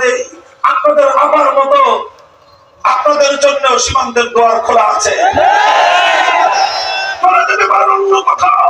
দেই আপনাদের আমার মতো আপনাদের জন্য সীমান্তের দোয়ার খোলা আছে। চলে যেতে পারে অন্য কোথাও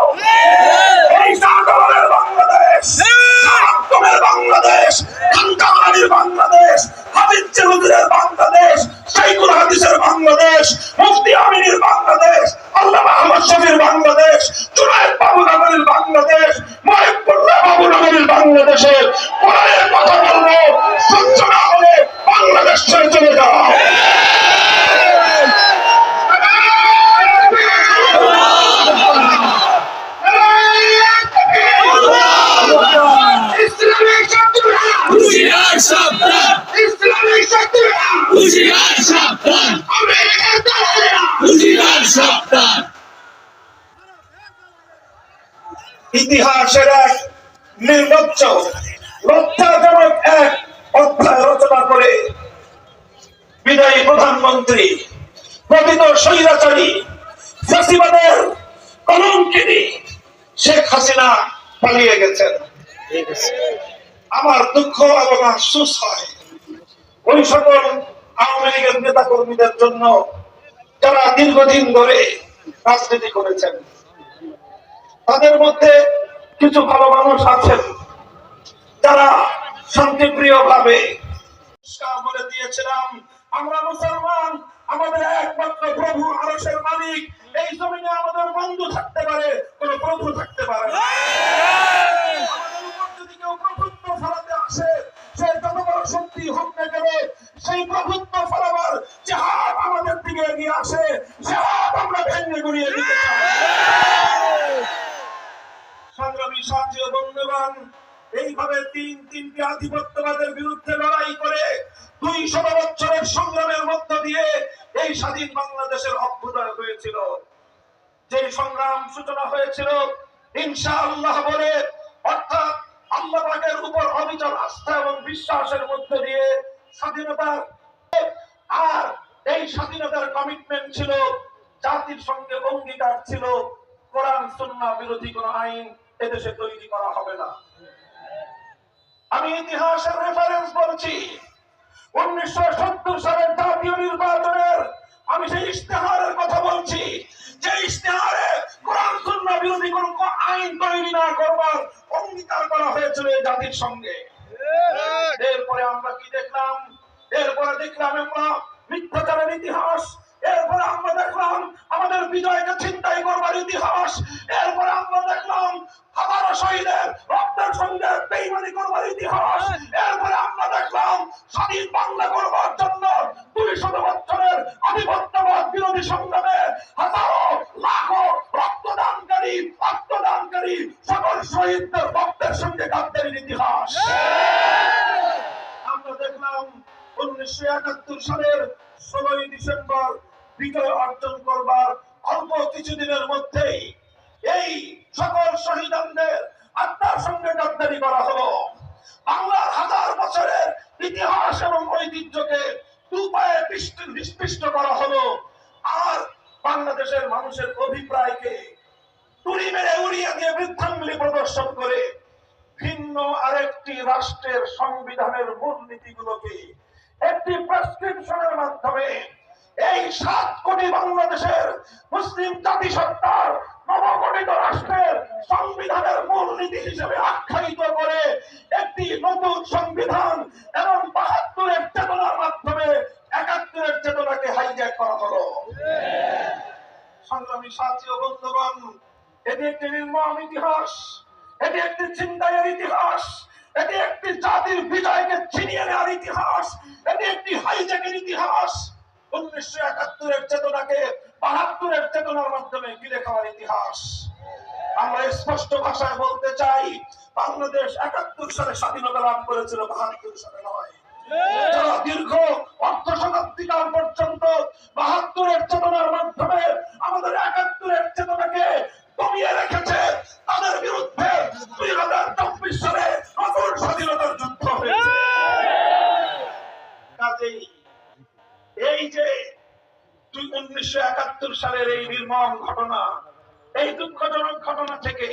সাবধান ইতিহাসের এক নির্লজ্জ লজ্জাজনক এক অধ্যায় রচনা করে বিদায়ী প্রধানমন্ত্রী, প্রকৃত স্বৈরাচারী ফ্যাসিবাদের কলঙ্কিনী শেখ হাসিনা পালিয়ে গেছেন। আমার দুঃখ এবং আফসুস হয়। ওই সকল আওয়ামী লীগের নেতা কর্মীদের জন্য যারা দীর্ঘদিন ধরে রাজনীতি করেছেন, তাদের মধ্যে কিছু ভালো মানুষ আছেন, যারা শান্তিপ্রিয় ভাবে বলে দিয়েছিলাম, আমরা মুসলমান, আমাদের একমাত্র প্রভু আরসের মালিক এই জমিনে আমাদের বন্ধু থাকতে পারে, কোন প্রভু থাকতে পারে না। যদি কেউ প্রভুত্ব ফলাতে আসে, সে যত বড় শক্তি হোক না সেই প্রভুত্ব ফলাবার হাত আমাদের দিকে এগিয়ে আসে সে হাত আমরা ভেঙে গুড়িয়ে দিতে সংগ্রামী ও বন্ধুগণ, এইভাবে তিন তিনটি আধিপত্যবাদের বিরুদ্ধে লড়াই করে দুই শত বছরের সংগ্রামের মধ্য দিয়ে এই স্বাধীন বাংলাদেশের অভ্যুদয় হয়েছিল। যে সংগ্রাম সূচনা হয়েছিল, ইনশাআল্লাহ বলে, অর্থাৎ আল্লাহ পাকের উপর অবিচল আস্থা এবং বিশ্বাসের মধ্য দিয়ে স্বাধীনতার আর এই স্বাধীনতার কমিটমেন্ট ছিল জাতির সঙ্গে অঙ্গীকার ছিল। কোরআন সুন্নাহ বিরোধী কোন আইন এদেশে তৈরি করা হবে না। আমি ইতিহাসের রেফারেন্স বলছি উনিশশো সত্তর সালের জাতীয় নির্বাচনের আমি সেই ইশতেহারের কথা বলছি। যে ইশতেহারে কোরআন সুন্নাহ বিরোধী কোন কোন আইন তৈরি না করবার অঙ্গীকার করা হয়েছিল জাতির সঙ্গে। এরপরে আমরা কি দেখলাম? এরপরে দেখলাম আমরা মিথ্যাচারের ইতিহাস। এরপরে আমরা দেখলাম আমাদের বিজয়কে ছিনতাই করবার ইতিহাস। এরপরে আমরা দেখলাম হাজারো শহীদের রক্তের সঙ্গে বেইমানি করবার ইতিহাস। এরপরে আমরা দেখলাম স্বাধীন বাংলা করবার জন্য দুই শত বছরের আধিপত্যবাদ বিরোধী সংগ্রামে হাজারো লাখো রক্তদানকারী রক্তদানকারী সকল শহীদদের রক্তের সঙ্গে গাদ্দারির ইতিহাস। আমরা দেখলাম উনিশশো একাত্তর সালের বিজয় অর্জন করবার অল্প কিছুদিনের মধ্যেই এই সকল শহীদদের আত্মার সঙ্গে গাদ্দারি করা হলো। বাংলার হাজার বছরের ইতিহাস এবং ঐতিহ্যকে করা হলো। আর বাংলাদেশের মানুষের অভিপ্রায়কে তুড়ি মেরে উড়িয়ে দিয়ে বৃদ্ধাঙ্গুলি প্রদর্শন করে ভিন্ন আরেকটি রাষ্ট্রের সংবিধানের মূলনীতিগুলোকে একটি প্রেসক্রিপশনের মাধ্যমে এই সাত কোটি বাংলাদেশের মুসলিম জাতিসত্তার নবগঠিত রাষ্ট্রের সংবিধানের মূলনীতি হিসেবে আখ্যায়িত করে একটি নতুন সংবিধান এবং বাহাত্তরের চেতনার মাধ্যমে একাত্তরের চেতনাকে হাইজ্যাক করা হলো। সংগ্রামী সাথী ও বন্ধুগণ, এটি একটি নির্মম ইতিহাস, এটি একটি চিন্তায়ের ইতিহাস, এটি একটি জাতির বিজয়কে ছিনিয়ে নেওয়ার ইতিহাস, এটি একটি হাইজ্যাকের ইতিহাস। উনিশশো একাত্তরের চেতনাকে বাহাত্তরের চেতনার মাধ্যমে গিলে খাওয়ার ইতিহাস। আমরা স্পষ্ট ভাষায় বলতে চাই বাংলাদেশ একাত্তর সালে স্বাধীনতা লাভ করেছিল বাহাত্তর সালে নয়। যারা দীর্ঘ অর্ধ শতাব্দীকাল পর্যন্ত উনিশশো একাত্তর সালের এই নির্মম ঘটনা, এই দুঃখজনক ঘটনা থেকে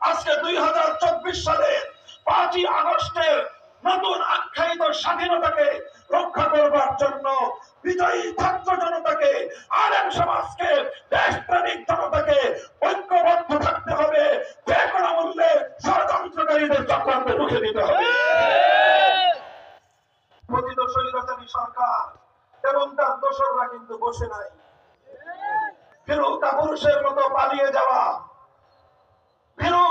আজকে দুই হাজার চব্বিশ সালের পাঁচই আগস্টের নতুন আখ্যায়িত স্বাধীনতাকে রক্ষা করবার জন্য বিজয়ী ছাত্র জনতাকে, আলেম সমাজকে, দেশপ্রেমিক জনতাকে ঐক্যবদ্ধ থাকতে হবে, যে কোনো মূল্যে ষড়যন্ত্রকারীদের চক্রান্তে রুখে দিতে হবে। পতিত সরকার এবং তার দোসররা কিন্তু বসে নাই। ফিরু কাপুরুষের ফিরু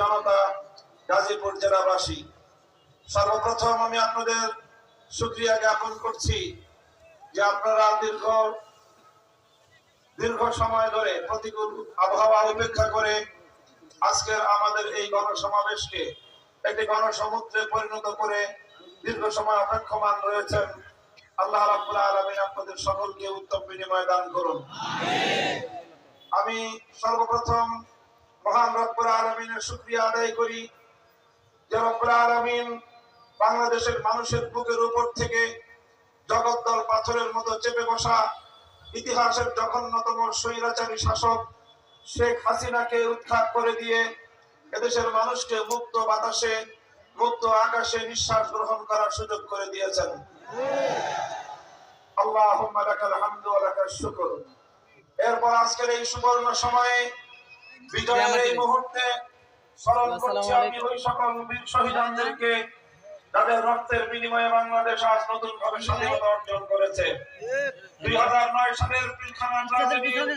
জনতা, গাজীপুর জেলাবাসী। সর্বপ্রথম আমি আপনাদের সুক্রিয়া জ্ঞাপন করছি যে আপনারা দীর্ঘ দীর্ঘ সময় ধরে প্রতিকূল আবহাওয়া উপেক্ষা করে আজকের আমাদের এই গণসমাবেশকে একটি গণসমুদ্রে পরিণত করে দীর্ঘ সময় অপেক্ষমান রয়েছেন। আল্লাহ রাব্বুল আলামিন আপনাদের সকলকে উত্তম বিনিময় দান করুন। আমি সর্বপ্রথম মহান রব্বুল আলামিনের শুকরিয়া আদায় করি যে রব্বুল আলামিন বাংলাদেশের মানুষের বুকের উপর থেকে জগদ্দল পাথরের মতো চেপে বসা ইতিহাসের জঘন্যতম স্বৈরাচারী শাসক শেখ হাসিনাকে উৎখাত করে দিয়ে এদেশের মানুষকে মুক্ত বাতাসে মুক্ত আকাশে নিঃশ্বাস গ্রহণ করার সুযোগ করে দিয়েছেন। আল্লাহুম্মা লাকাল হামদু ওয়া লাকাশ শুকর। এরপর আজকের এই সুবর্ণ সময়ে বিজয়ের এই মুহূর্তে স্মরণ করছি আমি ওই সকল বীর শহীদদেরকে তাদের রক্তের বিনিময়ে বাংলাদেশ আজ নতুন ভাবে স্বাধীনতা অর্জন করেছে। দুই হাজার নয় সালের পিলখানা। ট্রাজেডির